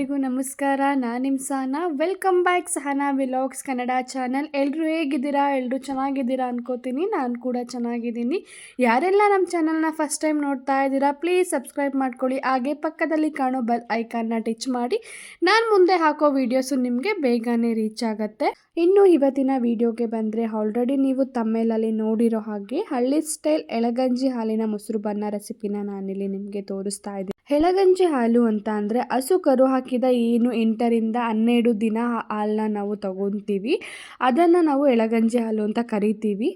ಎಲ್ರಿಗೂ ನಮಸ್ಕಾರ, ನಾನು ನಿಮ್ಮ Sahana welcome back Sahana vlogs Kannada channel ಎಲ್ಲರೂ ಹೇಗಿದ್ದೀರಾ? ಎಲ್ಲರೂ ಚೆನ್ನಾಗಿದ್ದೀರಾ ಅನ್ಕೋತೀನಿ. ನಾನು ಕೂಡ ಚೆನ್ನಾಗಿದ್ದೀನಿ. ಯಾರೆಲ್ಲ ನಮ್ಮ ಚಾನಲ್ನ ಫಸ್ಟ್ ಟೈಮ್ ನೋಡ್ತಾ ಇದ್ದೀರಾ ಪ್ಲೀಸ್ ಸಬ್ಸ್ಕ್ರೈಬ್ ಮಾಡ್ಕೊಳ್ಳಿ. ಹಾಗೆ ಪಕ್ಕದಲ್ಲಿ ಕಾಣೋ ಬೆಲ್ ಐಕಾನ್ನ ಟಚ್ ಮಾಡಿ. ನಾನು ಮುಂದೆ ಹಾಕೋ ವೀಡಿಯೋಸು ನಿಮಗೆ ಬೇಗನೆ ರೀಚ್ ಆಗುತ್ತೆ. ಇನ್ನು ಇವತ್ತಿನ ವಿಡಿಯೋಗೆ ಬಂದರೆ ಆಲ್ರೆಡಿ ನೀವು ತಮ್ಮೇಲಲ್ಲಿ ನೋಡಿರೋ ಹಾಗೆ ಹಳ್ಳಿ ಸ್ಟೈಲ್ ಎಳಗಂಜಿ ಹಾಲಿನ ಮೊಸರು ಬನ್ನ ರೆಸಿಪಿನ ನಾನಿಲ್ಲಿ ನಿಮಗೆ ತೋರಿಸ್ತಾ ಇದ್ದೀನಿ. ಎಳಗಂಜಿ ಹಾಲು ಅಂತ ಅಂದರೆ ಹಸು ಕರು ಹಾಕಿದ ಏನು ಎಂಟರಿಂದ ಹನ್ನೆರಡು ದಿನ ಹಾಲನ್ನ ನಾವು ತಗೊತೀವಿ ಅದನ್ನು ನಾವು ಎಳಗಂಜಿ ಹಾಲು ಅಂತ ಕರಿತೀವಿ.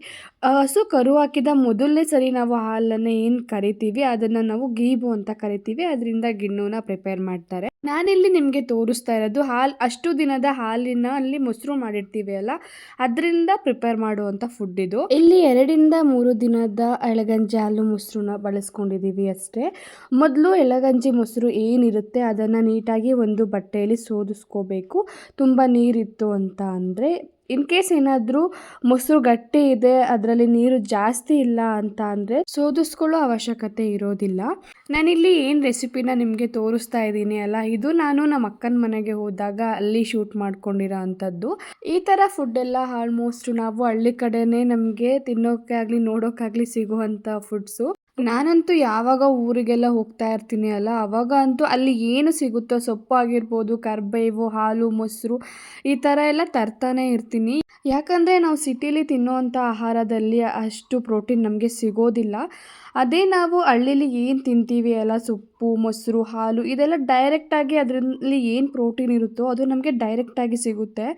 ಹಸು ಕರು ಹಾಕಿದ ಮೊದಲನೇ ಸರಿ ನಾವು ಹಾಲನ್ನು ಏನು ಕರಿತೀವಿ? ಅದನ್ನು ನಾವು ಗೀಬು ಅಂತ ಕರಿತೀವಿ. ಅದರಿಂದ ಗಿಣ್ಣುನ ಪ್ರಿಪೇರ್ ಮಾಡ್ತಾರೆ. ನಾನಿಲ್ಲಿ ನಿಮಗೆ ತೋರಿಸ್ತಾ ಇರೋದು, ಹಾಲು ಅಷ್ಟು ದಿನದ ಹಾಲಿನ ಅಲ್ಲಿ ಮೊಸರು ಮಾಡಿರ್ತೀವಿ ಅಲ್ಲ? ಅದರಿಂದ ಪ್ರಿಪೇರ್ ಮಾಡುವಂಥ ಫುಡ್ ಇದು. ಇಲ್ಲಿ ಎರಡರಿಂದ ಮೂರು ದಿನದ ಎಳಗಂಜಿ ಹಾಲು ಮೊಸರನ್ನ ಬಳಸ್ಕೊಂಡಿದ್ದೀವಿ ಅಷ್ಟೇ. ಮೊದಲು ಮೊಸರು ಏನಿರುತ್ತೆ ಅದನ್ನು ನೀಟಾಗಿ ಒಂದು ಬಟ್ಟೆಯಲ್ಲಿ ಸೋದಿಸ್ಕೋಬೇಕು. ತುಂಬ ನೀರಿತ್ತು ಅಂತ ಅಂದರೆ ಇನ್ ಕೇಸ್ ಏನಾದರೂ ಮೊಸರು ಗಟ್ಟಿ ಇದೆ, ಅದರಲ್ಲಿ ನೀರು ಜಾಸ್ತಿ ಇಲ್ಲ ಅಂತ ಅಂದರೆ ಸೋದಿಸ್ಕೊಳ್ಳೋ ಅವಶ್ಯಕತೆ ಇರೋದಿಲ್ಲ. ನಾನಿಲ್ಲಿ ಏನು ರೆಸಿಪಿನ ನಿಮಗೆ ತೋರಿಸ್ತಾ ಇದ್ದೀನಿ ಅಲ್ಲ, ಇದು ನಾನು ನಮ್ಮ ಅಕ್ಕನ ಮನೆಗೆ ಹೋದಾಗ ಅಲ್ಲಿ ಶೂಟ್ ಮಾಡ್ಕೊಂಡಿರೋ ಅಂಥದ್ದು. ಈ ಥರ ಫುಡ್ ಎಲ್ಲ ಆಲ್ಮೋಸ್ಟ್ ನಾವು ಹಳ್ಳಿ ಕಡೆನೇ ನಮಗೆ ತಿನ್ನೋಕ್ಕಾಗಲಿ, ನೋಡೋಕ್ಕಾಗಲಿ ಸಿಗುವಂಥ ಫುಡ್ಸು ನಾನಂತೂ ಯಾವಾಗ ಊರಿಗೆಲ್ಲ ಹೋಗ್ತಾ ಇರ್ತೀನಿ ಅಲ್ಲ ಅವಾಗ ಅಂತೂ ಅಲ್ಲಿ ಏನು ಸಿಗುತ್ತೋ ಸೊಪ್ಪು ಆಗಿರ್ಬೋದು ಕರ್ಬೇವು, ಹಾಲು, ಮೊಸರು, ಈ ಥರ ಎಲ್ಲ ತರ್ತಾನೆ ಇರ್ತೀನಿ. ಯಾಕಂದರೆ ನಾವು ಸಿಟಿಲಿ ತಿನ್ನುವಂಥ ಆಹಾರದಲ್ಲಿ ಅಷ್ಟು ಪ್ರೋಟೀನ್ ನಮಗೆ ಸಿಗೋದಿಲ್ಲ. ಅದೇ ನಾವು ಹಳ್ಳಿಲಿ ಏನು ತಿಂತೀವಿ ಅಲ್ಲ, ಸೊಪ್ಪು, ಮೊಸರು, ಹಾಲು, ಇದೆಲ್ಲ ಡೈರೆಕ್ಟಾಗಿ ಅದರಲ್ಲಿ ಏನು ಪ್ರೋಟೀನ್ ಇರುತ್ತೋ ಅದು ನಮಗೆ ಡೈರೆಕ್ಟಾಗಿ ಸಿಗುತ್ತೆ.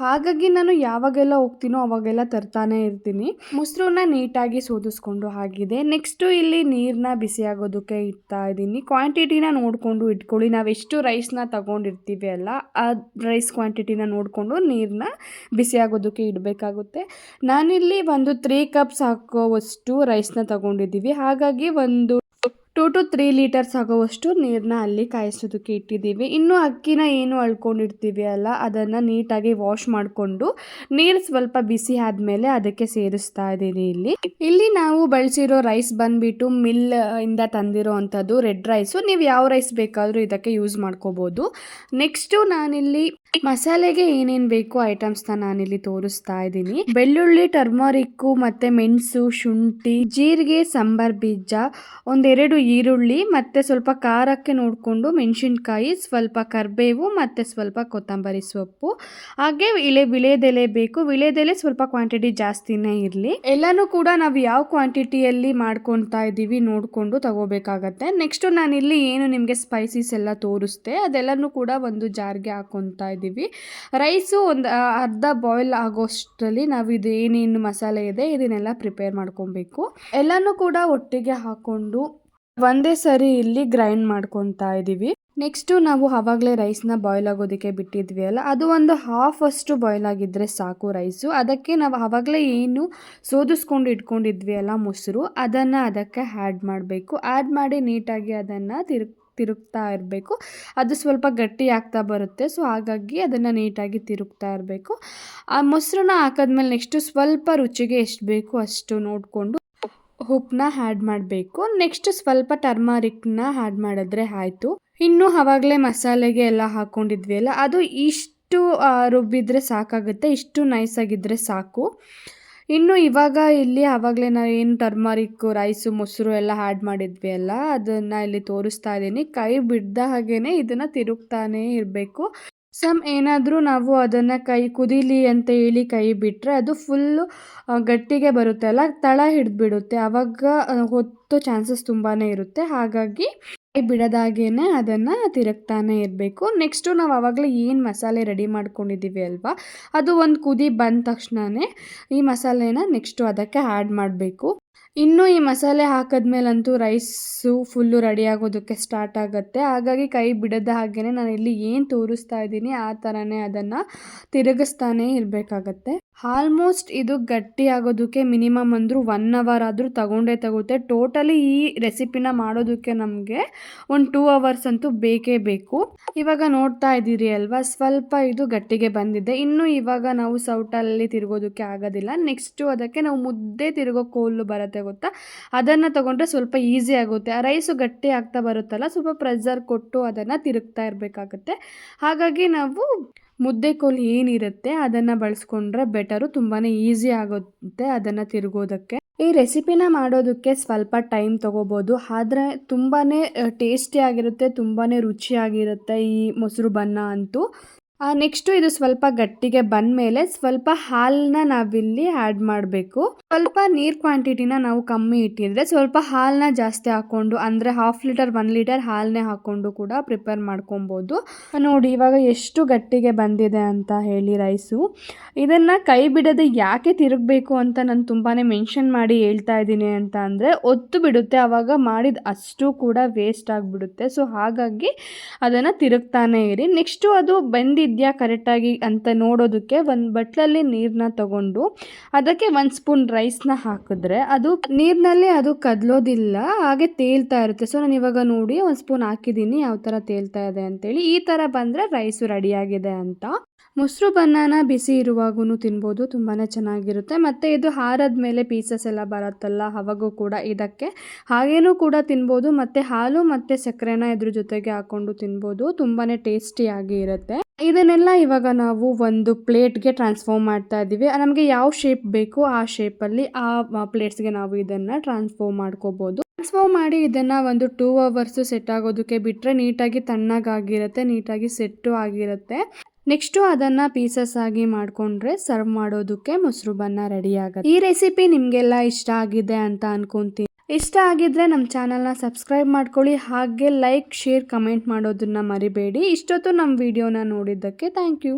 ಹಾಗಾಗಿ ನಾನು ಯಾವಾಗೆಲ್ಲ ಹೋಗ್ತೀನೋ ಅವಾಗೆಲ್ಲ ತರ್ತಾನೆ ಇರ್ತೀನಿ. ಮೊಸರನ್ನ ನೀಟಾಗಿ ಸೋದಿಸ್ಕೊಂಡು ಆಗಿದೆ. ನೆಕ್ಸ್ಟು ಇಲ್ಲಿ ನೀರನ್ನ ಬಿಸಿ ಆಗೋದಕ್ಕೆ ಇಡ್ತಾ ಇದ್ದೀನಿ. ಕ್ವಾಂಟಿಟಿನ ನೋಡಿಕೊಂಡು ಇಟ್ಕೊಳ್ಳಿ. ನಾವು ಎಷ್ಟು ರೈಸ್ನ ತಗೊಂಡಿರ್ತೀವಿ ಅಲ್ಲ, ಆ ರೈಸ್ ಕ್ವಾಂಟಿಟಿನ ನೋಡಿಕೊಂಡು ನೀರನ್ನ ಬಿಸಿ ಆಗೋದಕ್ಕೆ ಇಡಬೇಕಾಗುತ್ತೆ. ನಾನಿಲ್ಲಿ ಒಂದು ತ್ರೀ ಕಪ್ಸ್ ಹಾಕೋವಷ್ಟು ರೈಸ್ನ ತಗೊಂಡಿದ್ದೀವಿ. ಹಾಗಾಗಿ ಒಂದು ಟೂ ಟು ತ್ರೀ ಲೀಟರ್ಸ್ ಆಗೋವಷ್ಟು ನೀರನ್ನ ಅಲ್ಲಿ ಕಾಯಿಸೋದಕ್ಕೆ ಇಟ್ಟಿದ್ದೀವಿ. ಇನ್ನು ಅಕ್ಕಿನ ಏನು ಅಳ್ಕೊಂಡಿರ್ತೀವಿ ಅಲ್ಲ, ಅದನ್ನು ನೀಟಾಗಿ ವಾಶ್ ಮಾಡಿಕೊಂಡು ನೀರು ಸ್ವಲ್ಪ ಬಿಸಿ ಆದಮೇಲೆ ಅದಕ್ಕೆ ಸೇರಿಸ್ತಾ ಇದ್ದೀನಿ ಇಲ್ಲಿ. ಇಲ್ಲಿ ನಾವು ಬಳಸಿರೋ ರೈಸ್ ಬಂದ್ಬಿಟ್ಟು ಮಿಲ್ ಇಂದ ತಂದಿರೋ ಅಂಥದ್ದು ರೆಡ್ ರೈಸು. ನೀವು ಯಾವ ರೈಸ್ ಬೇಕಾದರೂ ಇದಕ್ಕೆ ಯೂಸ್ ಮಾಡ್ಕೋಬೋದು. ನೆಕ್ಸ್ಟು ನಾನಿಲ್ಲಿ ಮಸಾಲೆಗೆ ಏನೇನು ಬೇಕು ಐಟಮ್ಸ್ನ ನಾನಿಲ್ಲಿ ತೋರಿಸ್ತಾ ಇದ್ದೀನಿ. ಬೆಳ್ಳುಳ್ಳಿ, ಟರ್ಮರಿಕ್ಕು ಮತ್ತು ಮೆಣಸು, ಶುಂಠಿ, ಜೀರಿಗೆ, ಸಾಂಬಾರ್ ಬೀಜ, ಒಂದೆರಡು ಈರುಳ್ಳಿ, ಮತ್ತು ಸ್ವಲ್ಪ ಖಾರಕ್ಕೆ ನೋಡಿಕೊಂಡು ಮೆಣಸಿನ್ಕಾಯಿ, ಸ್ವಲ್ಪ ಕರಿಬೇವು, ಮತ್ತು ಸ್ವಲ್ಪ ಕೊತ್ತಂಬರಿ ಸೊಪ್ಪು. ಹಾಗೆ ಇಳೆ ವಿಳೆದೆಲೆ ಬೇಕು. ವಿಳೆದೆಲೆ ಸ್ವಲ್ಪ ಕ್ವಾಂಟಿಟಿ ಜಾಸ್ತಿನೇ ಇರಲಿ. ಎಲ್ಲನೂ ಕೂಡ ನಾವು ಯಾವ ಕ್ವಾಂಟಿಟಿಯಲ್ಲಿ ಮಾಡ್ಕೊತಾ ಇದ್ದೀವಿ ನೋಡಿಕೊಂಡು ತಗೋಬೇಕಾಗತ್ತೆ. ನೆಕ್ಸ್ಟು ನಾನಿಲ್ಲಿ ಏನು ನಿಮಗೆ ಸ್ಪೈಸಸ್ ಎಲ್ಲ ತೋರಿಸ್ದೆ ಅದೆಲ್ಲನೂ ಕೂಡ ಒಂದು ಜಾರ್ಗೆ ಹಾಕೊತಾ ಇದ್ದೀವಿ. ರೈಸು ಒಂದು ಅರ್ಧ ಬಾಯ್ಲ್ ಆಗೋಷ್ಟರಲ್ಲಿ ನಾವು ಇದು ಏನೇನು ಮಸಾಲೆ ಇದೆ, ಇದನ್ನೆಲ್ಲ ಪ್ರಿಪೇರ್ ಮಾಡ್ಕೊಬೇಕು ಎಲ್ಲನೂ ಕೂಡ ಒಟ್ಟಿಗೆ ಹಾಕ್ಕೊಂಡು ಒಂದೇ ಸರಿ ಇಲ್ಲಿ ಗ್ರೈಂಡ್ ಮಾಡ್ಕೊತಾ ಇದ್ದೀವಿ ನೆಕ್ಸ್ಟು ನಾವು ಆವಾಗಲೇ ರೈಸ್ನ ಬಾಯ್ಲ್ ಆಗೋದಕ್ಕೆ ಬಿಟ್ಟಿದ್ವಿ ಅಲ್ಲ ಅದು ಒಂದು ಹಾಫ್ ಅಷ್ಟು ಬಾಯ್ಲ್ ಆಗಿದ್ದರೆ ಸಾಕು ರೈಸು ಅದಕ್ಕೆ ನಾವು ಆವಾಗಲೇ ಏನು ಸೋದಿಸ್ಕೊಂಡು ಇಟ್ಕೊಂಡಿದ್ವಿ ಅಲ್ಲ ಮೊಸರು, ಅದನ್ನು ಅದಕ್ಕೆ ಆ್ಯಡ್ ಮಾಡಬೇಕು. ಆ್ಯಡ್ ಮಾಡಿ ನೀಟಾಗಿ ಅದನ್ನು ತಿರು, ತಿರುಗ್ತಾ ಇರಬೇಕು. ಅದು ಸ್ವಲ್ಪ ಗಟ್ಟಿ ಆಗ್ತಾ ಬರುತ್ತೆ ಸೊ ಹಾಗಾಗಿ ಅದನ್ನು ನೀಟಾಗಿ ತಿರುಗ್ತಾ ಇರಬೇಕು. ಆ ಮೊಸರನ್ನ ಹಾಕಿದ್ಮೇಲೆ ನೆಕ್ಸ್ಟು ಸ್ವಲ್ಪ ರುಚಿಗೆ ಎಷ್ಟು ಬೇಕು ಅಷ್ಟು ನೋಡಿಕೊಂಡು ಉಪ್ಪನ್ನ ಆ್ಯಡ್ ಮಾಡಬೇಕು. ನೆಕ್ಸ್ಟ್ ಸ್ವಲ್ಪ ಟರ್ಮರಿಕ್ನ ಆ್ಯಡ್ ಮಾಡಿದ್ರೆ ಆಯಿತು. ಇನ್ನು ಆವಾಗಲೇ ಮಸಾಲೆಗೆ ಎಲ್ಲ ಹಾಕ್ಕೊಂಡಿದ್ವಿ ಅಲ್ಲ ಅದು ಇಷ್ಟು ರುಬ್ಬಿದ್ರೆ ಸಾಕಾಗುತ್ತೆ, ಇಷ್ಟು ನೈಸಾಗಿದ್ದರೆ ಸಾಕು. ಇನ್ನು ಇವಾಗ ಇಲ್ಲಿ ಆವಾಗಲೇ ನಾವು ಏನು ಟರ್ಮರಿಕ್ಕು ರೈಸು ಮೊಸರು ಎಲ್ಲ ಆ್ಯಡ್ ಮಾಡಿದ್ವಿ ಅಲ್ಲ ಅದನ್ನು ಇಲ್ಲಿ ತೋರಿಸ್ತಾ ಇದ್ದೀನಿ. ಕೈ ಬಿಡ್ದ ಹಾಗೇ ಇದನ್ನು ತಿರುಗ್ತಾನೇ ಇರಬೇಕು. ಸಮ್ ಏನಾದರೂ ನಾವು ಅದನ್ನು ಕೈ ಕುದೀಲಿ ಅಂತ ಹೇಳಿ ಕೈ ಬಿಟ್ಟರೆ ಅದು ಫುಲ್ಲು ಗಟ್ಟಿಗೆ ಬರುತ್ತೆ ಅಲ್ಲ? ತಳ ಹಿಡಿದ್ಬಿಡುತ್ತೆ. ಆವಾಗ ಆ, ಹೊತ್ತೋ ಚಾನ್ಸಸ್ ತುಂಬಾ ಇರುತ್ತೆ. ಹಾಗಾಗಿ ಕೈ ಬಿಡದಾಗೇನೆ ಅದನ್ನು ತಿರುಗ್ತಾನೆ ಇರಬೇಕು. ನೆಕ್ಸ್ಟು ನಾವು ಆವಾಗಲೇ ಏನು ಮಸಾಲೆ ರೆಡಿ ಮಾಡ್ಕೊಂಡಿದ್ದೀವಿ ಅಲ್ವಾ? ಅದು ಒಂದು ಕುದಿ ಬಂದ ತಕ್ಷಣವೇ ಈ ಮಸಾಲೆನ ನೆಕ್ಸ್ಟು ಅದಕ್ಕೆ ಆ್ಯಡ್ ಮಾಡಬೇಕು. ಇನ್ನು ಈ ಮಸಾಲೆ ಹಾಕಿದ್ಮೇಲಂತೂ ರೈಸು ಫುಲ್ಲು ರೆಡಿ ಆಗೋದಕ್ಕೆ ಸ್ಟಾರ್ಟ್ ಆಗುತ್ತೆ. ಹಾಗಾಗಿ ಕೈ ಬಿಡದ ಹಾಗೇ ನಾನು ಇಲ್ಲಿ ಏನು ತೋರಿಸ್ತಾ ಇದ್ದೀನಿ, ಆ ಥರನೇ ಅದನ್ನು ತಿರುಗಿಸ್ತಾನೇ ಇರಬೇಕಾಗತ್ತೆ. ಆಲ್ಮೋಸ್ಟ್ ಇದು ಗಟ್ಟಿ ಆಗೋದಕ್ಕೆ ಮಿನಿಮಮ್ ಅಂದರೂ ಒನ್ ಅವರ್ ಆದರೂ ತಗೊಂಡೇ ತಗುತ್ತೆ ಟೋಟಲಿ ಈ ರೆಸಿಪಿನ ಮಾಡೋದಕ್ಕೆ ನಮಗೆ ಒಂದು ಟೂ ಅವರ್ಸ್ ಅಂತೂ ಬೇಕೇ ಬೇಕು. ಇವಾಗ ನೋಡ್ತಾ ಇದ್ದೀರಿ ಅಲ್ವಾ, ಸ್ವಲ್ಪ ಇದು ಗಟ್ಟಿಗೆ ಬಂದಿದೆ. ಇನ್ನು ಇವಾಗ ನಾವು ಸೌಟಲ್ಲಿ ತಿರುಗೋದಕ್ಕೆ ಆಗೋದಿಲ್ಲ. ನೆಕ್ಸ್ಟು ಅದಕ್ಕೆ ನಾವು ಮುದ್ದೆ ತಿರುಗೋ ಕೋಲು ಬರುತ್ತೆ. ಗೊತ್ತಾ? ಅದನ್ನು ತೊಗೊಂಡ್ರೆ ಸ್ವಲ್ಪ ಈಸಿ ಆಗುತ್ತೆ. ಆ ರೈಸು ಗಟ್ಟಿ ಆಗ್ತಾ ಬರುತ್ತಲ್ಲ, ಸ್ವಲ್ಪ ಪ್ರೆಸರ್ ಕೊಟ್ಟು ಅದನ್ನು ತಿರುಗ್ತಾ ಇರಬೇಕಾಗುತ್ತೆ. ಹಾಗಾಗಿ ನಾವು ಮುದ್ದೆ ಕೋಲ್ ಏನಿರುತ್ತೆ ಅದನ್ನು ಬಳಸ್ಕೊಂಡ್ರೆ ಬೆಟರು ತುಂಬಾ ಈಸಿ ಆಗುತ್ತೆ ಅದನ್ನು ತಿರುಗೋದಕ್ಕೆ. ಈ ರೆಸಿಪಿನ ಮಾಡೋದಕ್ಕೆ ಸ್ವಲ್ಪ ಟೈಮ್ ತೊಗೋಬೋದು. ಆದರೆ ತುಂಬಾ ಟೇಸ್ಟಿಯಾಗಿರುತ್ತೆ ತುಂಬಾ ರುಚಿಯಾಗಿರುತ್ತೆ ಈ ಮೊಸರು ಬನ್ನ ಅಂತೂ. ನೆಕ್ಸ್ಟು ಇದು ಸ್ವಲ್ಪ ಗಟ್ಟಿಗೆ ಬಂದಮೇಲೆ ಸ್ವಲ್ಪ ಹಾಲನ್ನ ನಾವಿಲ್ಲಿ ಆ್ಯಡ್ ಮಾಡಬೇಕು. ಸ್ವಲ್ಪ ನೀರು ಕ್ವಾಂಟಿಟಿನ ನಾವು ಕಮ್ಮಿ ಇಟ್ಟಿದ್ರೆ ಸ್ವಲ್ಪ ಹಾಲನ್ನ ಜಾಸ್ತಿ ಹಾಕ್ಕೊಂಡು ಅಂದರೆ ಹಾಫ್ ಲೀಟರ್ ಒನ್ ಲೀಟರ್ ಹಾಲನ್ನೇ ಹಾಕ್ಕೊಂಡು ಕೂಡ ಪ್ರಿಪೇರ್ ಮಾಡ್ಕೊಬೋದು. ನೋಡಿ, ಇವಾಗ ಎಷ್ಟು ಗಟ್ಟಿಗೆ ಬಂದಿದೆ ಅಂತ ಹೇಳಿ ರೈಸು. ಇದನ್ನು ಕೈ ಬಿಡದೆ ಯಾಕೆ ತಿರುಗಬೇಕು ಅಂತ ನಾನು ತುಂಬಾ ಮೆನ್ಷನ್ ಮಾಡಿ ಹೇಳ್ತಾ ಇದ್ದೀನಿ ಅಂತ ಅಂದರೆ, ಒತ್ತು ಬಿಡುತ್ತೆ ಆವಾಗ ಮಾಡಿದ ಅಷ್ಟು ಕೂಡ ವೇಸ್ಟ್ ಆಗಿಬಿಡುತ್ತೆ. ಸೊ ಹಾಗಾಗಿ ಅದನ್ನು ತಿರುಗ್ತಾನೆ ಇರಿ. ನೆಕ್ಸ್ಟು ಅದು ಬೆಂದಿದೆಯಾ ಕರೆಕ್ಟಾಗಿ ಅಂತ ನೋಡೋದಕ್ಕೆ ಒಂದು ಬಟ್ಲಲ್ಲಿ ನೀರನ್ನ ತಗೊಂಡು ಅದಕ್ಕೆ ಒಂದು ಸ್ಪೂನ್ ರೈಸ್ನ ಹಾಕಿದ್ರೆ ಅದು ನೀರಿನಲ್ಲಿ ಅದು ಕದಲೋದಿಲ್ಲ, ಹಾಗೆ ತೇಲ್ತಾ ಇರುತ್ತೆ. ಸೊ ನಾನು ಇವಾಗ ನೋಡಿ ಒಂದು ಸ್ಪೂನ್ ಹಾಕಿದ್ದೀನಿ ಯಾವ ಥರ ತೇಲ್ತಾ ಇದೆ ಅಂತೇಳಿ. ಈ ಥರ ಬಂದರೆ ರೈಸು ರೆಡಿಯಾಗಿದೆ ಅಂತ. ಮೊಸರು ಬನ್ನಾನ ಬಿಸಿ ಇರುವಾಗೂ ತಿನ್ಬೋದು ತುಂಬಾ ಚೆನ್ನಾಗಿರುತ್ತೆ. ಮತ್ತು ಇದು ಹಾರದ ಮೇಲೆ ಪೀಸಸ್ ಎಲ್ಲ ಬರುತ್ತಲ್ಲ, ಅವಾಗೂ ಕೂಡ ಇದಕ್ಕೆ. ಹಾಗೇನೂ ಕೂಡ ತಿನ್ಬೋದು, ಮತ್ತು ಹಾಲು ಮತ್ತು ಸಕ್ಕರೆನ ಇದ್ರ ಜೊತೆಗೆ ಹಾಕ್ಕೊಂಡು ತಿನ್ಬೋದು ತುಂಬಾ ಟೇಸ್ಟಿಯಾಗಿ ಇರುತ್ತೆ. ಇದನ್ನೆಲ್ಲ ಇವಾಗ ನಾವು ಒಂದು ಪ್ಲೇಟ್ಗೆ ಟ್ರಾನ್ಸ್ಫಾರ್ಮ್ ಮಾಡ್ತಾ ಇದ್ದೀವಿ. ನಮಗೆ ಯಾವ ಶೇಪ್ ಬೇಕು ಆ ಶೇಪಲ್ಲಿ ಆ ಪ್ಲೇಟ್ಸ್ಗೆ ನಾವು ಇದನ್ನು ಟ್ರಾನ್ಸ್ಫಾರ್ಮ್ ಮಾಡ್ಕೋಬೋದು. ಟ್ರಾನ್ಸ್ಫಾರ್ಮ್ ಮಾಡಿ ಇದನ್ನು ಒಂದು ಟೂ ಅವರ್ಸು ಸೆಟ್ ಆಗೋದಕ್ಕೆ ಬಿಟ್ಟರೆ ನೀಟಾಗಿ ತಣ್ಣಗಾಗಿರುತ್ತೆ, ನೀಟಾಗಿ ಸೆಟ್ಟು ಆಗಿರುತ್ತೆ. ನೆಕ್ಸ್ಟು ಅದನ್ನು ಪೀಸಸ್ ಆಗಿ ಮಾಡಿಕೊಂಡ್ರೆ ಸರ್ವ್ ಮಾಡೋದಕ್ಕೆ ಮೊಸರು ಬನ್ನ ರೆಡಿ ಆಗುತ್ತೆ. ಈ ರೆಸಿಪಿ ನಿಮಗೆಲ್ಲ ಇಷ್ಟ ಆಗಿದೆ ಅಂತ ಅನ್ಕೊಂತೀನಿ. ಇಷ್ಟ ಆಗಿದ್ರೆ ನಮ್ಮ ಚಾನಲ್ನ ಸಬ್ಸ್ಕ್ರೈಬ್ ಮಾಡ್ಕೊಳ್ಳಿ. ಹಾಗೆ ಲೈಕ್ ಶೇರ್ ಕಮೆಂಟ್ ಮಾಡೋದನ್ನ ಮರಿಬೇಡಿ. ಇಷ್ಟೊತ್ತು ನಮ್ಮ ವಿಡಿಯೋನ ನೋಡಿದ್ದಕ್ಕೆ ಥ್ಯಾಂಕ್ ಯು